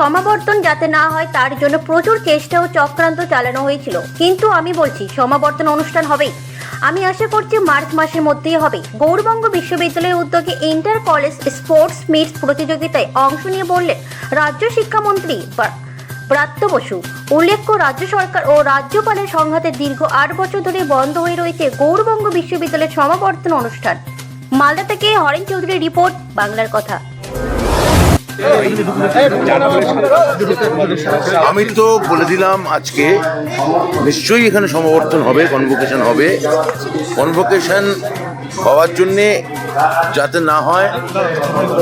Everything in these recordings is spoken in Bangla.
সমাবর্তন যাতে না হয়, তার জন্য প্রচুর চেষ্টা ও চক্রান্ত চালানো হয়েছিল। কিন্তু আমি বলছি, সমাবর্তন অনুষ্ঠান হবেই। আমি আশা করছি মার্চ মাসের মধ্যেই হবে। গৌরবঙ্গ বিশ্ববিদ্যালয়ের উদ্যোগে ইন্টার কলেজ স্পোর্টস মিটস প্রতিযোগিতায় অংশ নিয়ে বললেন রাজ্য শিক্ষামন্ত্রী ব্রাত্য বসু। উল্লেখ্য, রাজ্য সরকার ও রাজ্যপালের সংঘাতে দীর্ঘ আট বছর ধরে বন্ধ হয়ে রয়েছে গৌরবঙ্গ বিশ্ববিদ্যালয়ের সমাবর্তন অনুষ্ঠান। মালদা থেকে হরেন চৌধুরীর রিপোর্ট, বাংলার কথা। আমি তো বলে দিলাম আজকে নিশ্চয়ই এখানে সমাবর্তন হবে কনভোকেশন হবে। কনভোকেশন হওয়ার জন্যে যাতে না হয়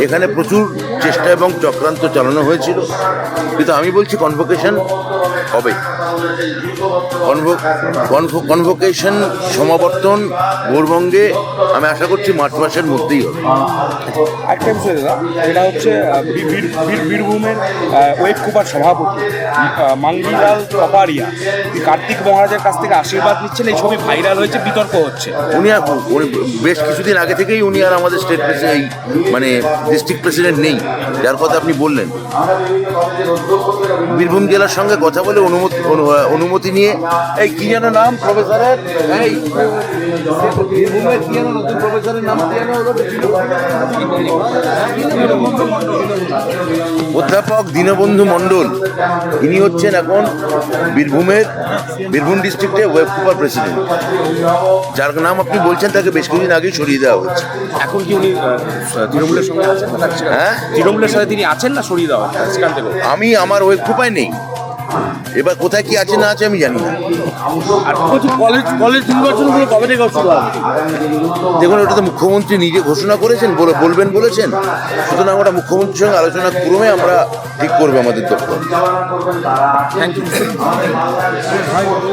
এখানে প্রচুর চেষ্টা এবং চক্রান্ত চালানো হয়েছিল। কিন্তু আমি বলছি কনভোকেশন হবে। কনভোকেশন সমাবর্তন গৌরবঙ্গে আমি আশা করছি মার্চ মাসের মধ্যেই হবে। একটা বিষয় দাদা এটা হচ্ছে বীরভূমের ওয়েব কুপার সভাপতি মাঙ্গিলাল কপারিয়া। কার্তিক মহারাজের কাছ থেকে আশীর্বাদ নিচ্ছেন এই ছবি ভাইরাল হয়েছে বিতর্ক হচ্ছে। উনি আর উনি বেশ কিছুদিন আগে থেকেই উনি আর আমাদের স্টেট প্রেসিডেন্ট মানে ডিস্ট্রিক্ট প্রেসিডেন্ট নেই। যার কথা আপনি বললেন। বীরভূম জেলার সঙ্গে কথা বলে অনুমতি অনুমতি নিয়ে, এই কি যেন নাম প্রফেসরের? এই অধ্যাপক দীনবন্ধু মণ্ডল। ইনি হচ্ছেন এখন বীরভূমের, বীরভূম ডিস্ট্রিক্টে ওয়েব কুপার প্রেসিডেন্ট যার নাম আপনি বলছেন, তাকে বেশ কিছুদিন আগেই সরিয়ে দেওয়া হয়েছে। এখন কি উনি তৃণমূলের সঙ্গে আছেন হ্যাঁ? তৃণমূলের সাথে তিনি আছেন না সরিয়ে দেওয়া হচ্ছে সেখান থেকে আমি আমার ওয়েব কুপায় নেই। এবার কোথায় কি আছে না আছে আমি জানি না। দেখুন ওটা তো মুখ্যমন্ত্রী নিজে ঘোষণা করেছেন বলে বলবেন বলেছেন। সুতরাং ওটা মুখ্যমন্ত্রীর সঙ্গে আলোচনা ক্রমে আমরা ঠিক করব আমাদের দপ্তর